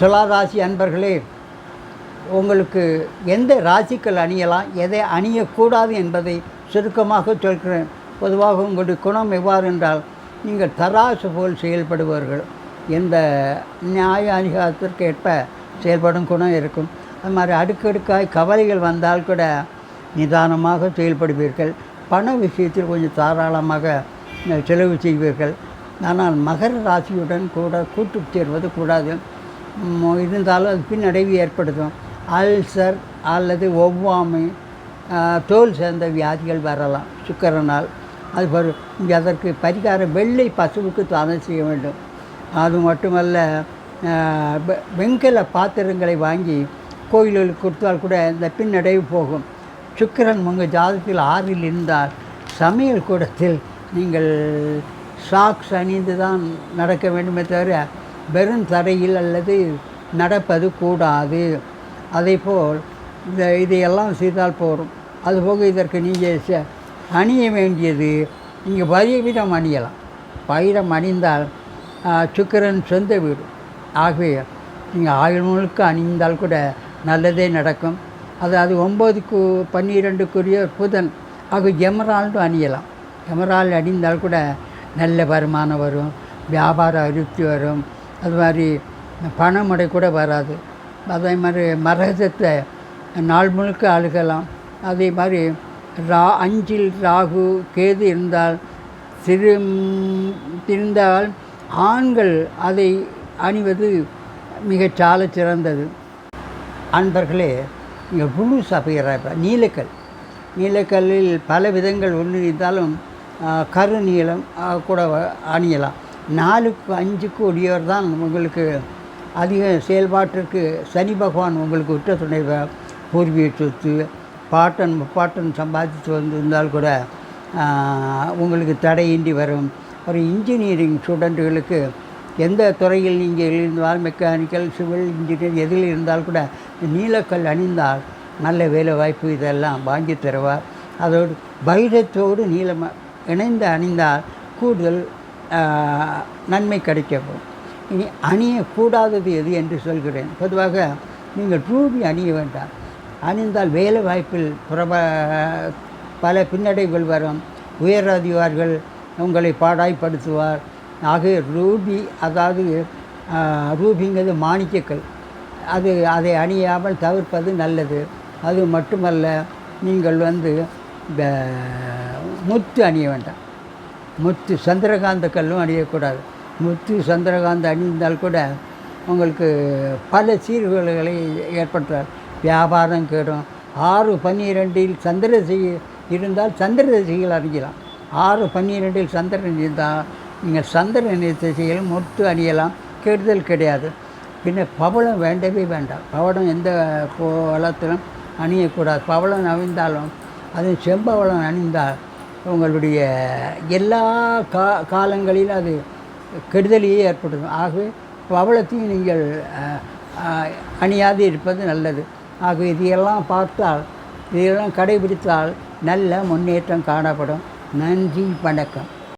துளாராசி அன்பர்களே உங்களுக்கு எந்த ராசிக்கள் அணியலாம் எதை அணியக்கூடாது என்பதை சுருக்கமாக சொல்கிறேன். பொதுவாக உங்களுடைய குணம் எவ்வாறு என்றால் நீங்கள் தராசு போல் செயல்படுவார்கள். எந்த நியாய அதிகாரத்திற்கு ஏற்ப செயல்படும் குணம் இருக்கும். அது மாதிரி அடுக்கடுக்காய் கவலைகள் வந்தால் கூட நிதானமாக செயல்படுவீர்கள். பண விஷயத்தில் கொஞ்சம் தாராளமாக செலவு செய்வீர்கள். ஆனால் மகர ராசியுடன் கூட கூட்டு சேர்வது கூடாது. இருந்தாலும் அது பின்னடைவு ஏற்படுத்தும். அல்சர் அல்லது ஒவ்வாமை தோல் சேர்ந்த வியாதிகள் வரலாம் சுக்கரனால். அது பரு இங்கே அதற்கு பரிகாரம் வெள்ளை பசுவுக்கு தானம் செய்ய வேண்டும். அது மட்டுமல்ல வெ- வெண்கல பாத்திரங்களை வாங்கி கோயில்களுக்கு கொடுத்தால் கூட இந்த பின்னடைவு போகும். சுக்கரன் உங்கள் ஜாதகத்தில் ஆறில் இருந்தால் சமையல் கூடத்தில் நீங்கள் சாக்ஸ் அணிந்து தான் நடக்க வேண்டுமே தவிர வெறும் தரையில் அல்லது நடப்பது கூடாது. அதேபோல் இந்த இதையெல்லாம் செய்தால் போகும் அதுபோக இதற்கு நீங்கள் அணிய வேண்டியது நீங்கள் வைரம் அணியலாம். பயிரம் அணிந்தால் சுக்கரன் சுக்கிரன் சொந்த வீடு. ஆகவே நீங்கள் ஆயுள் முழுக்க அணிந்தால் கூட நல்லதே நடக்கும். அதாவது ஒம்போதுக்கு பன்னிரெண்டுக்குரிய புதன். ஆக எமரால்டும் அணியலாம். எமரால்டு அணிந்தால் கூட நல்ல வருமானம் வரும் வியாபார அருத்தி வரும். அது மாதிரி பணமுடை கூட வராது. அதே மாதிரி மரகதத்தை நாள் முழுக்க அழுகலாம். அதே மாதிரி ரா அஞ்சில் ராகு கேது இருந்தால் சிறு திருந்தால் ஆண்கள் அதை அணிவது மிகச் சால சிறந்தது. அன்பர்களே இங்கே புழு சபையராக நீலக்கல். நீலக்கல்லில் பல விதங்கள் ஒன்று இருந்தாலும் கருநீளம் கூட அணியலாம். நாலுக்கு அஞ்சுக்கு உடையவர் தான் உங்களுக்கு அதிக செயல்பாட்டிற்கு சனி பகவான் உங்களுக்கு உற்ற துணைவர் பூர்வீக சொத்து பாட்டன் முப்பாட்டன் சம்பாதித்து வந்திருந்தால் கூட உங்களுக்கு தடையின்றி வரும். ஒரு இன்ஜினியரிங் ஸ்டூடெண்ட்டுகளுக்கு எந்த துறையில் நீங்கள் இருந்தால் மெக்கானிக்கல் சிவில் இன்ஜினியர் எதில் இருந்தால் கூட நீலக்கல் அணிந்தால் நல்ல வேலை வாய்ப்பு இதெல்லாம் வாங்கி தருவார். அதோடு வைரத்தோடு நீளம் இணைந்து அணிந்தால் கூடுதல் நன்மை கிடைக்கவும். இனி அணியக்கூடாதது எது என்று சொல்கிறேன். பொதுவாக நீங்கள் ரூபி அணிய வேண்டாம். அணிந்தால் வேலை வாய்ப்பில் பிரப பல பின்னடைவுகள் வரும். உயர் அதிகாரிகள் உங்களை பாடாய்ப்படுத்துவார். ஆக ரூபி அதாவது ரூபிங்கிறது மாணிக்கக்கல். அது அதை அணியாமல் தவிர்ப்பது நல்லது. அது மட்டுமல்ல நீங்கள் வந்து இந்த முத்து அணிய வேண்டாம். முத்து சந்திரகாந்த கல்லும் அணியக்கூடாது. முத்து சந்திரகாந்த அணிந்தால் கூட உங்களுக்கு பல சீர்குலைகளை ஏற்படுத்தார் வியாபாரம் கேடும். ஆறு பன்னிரெண்டில் சந்திர செய்ய இருந்தால் சந்திர திசைகள் ஆறு பன்னிரெண்டில் சந்திரன் இருந்தால் நீங்கள் சந்திரன் திசையில் முத்து அணியலாம். கெடுதல் கிடையாது. பின்ன பவளம் வேண்டவே வேண்டாம். பவளம் எந்த கோலத்திலும் அணியக்கூடாது. பவளம் அணிந்தாலும் அது செம்பவளம் அணிந்தால் உங்களுடைய எல்லா கா காலங்களிலும் அது கெடுதலையே ஏற்படுத்தும் ஆகவே பவளத்தையும் நீங்கள் அணியாது இருப்பது நல்லது. ஆகவே இதையெல்லாம் பார்த்தால் இதையெல்லாம் கடைபிடித்தால் நல்ல முன்னேற்றம் காணப்படும். நன்றி வணக்கம்.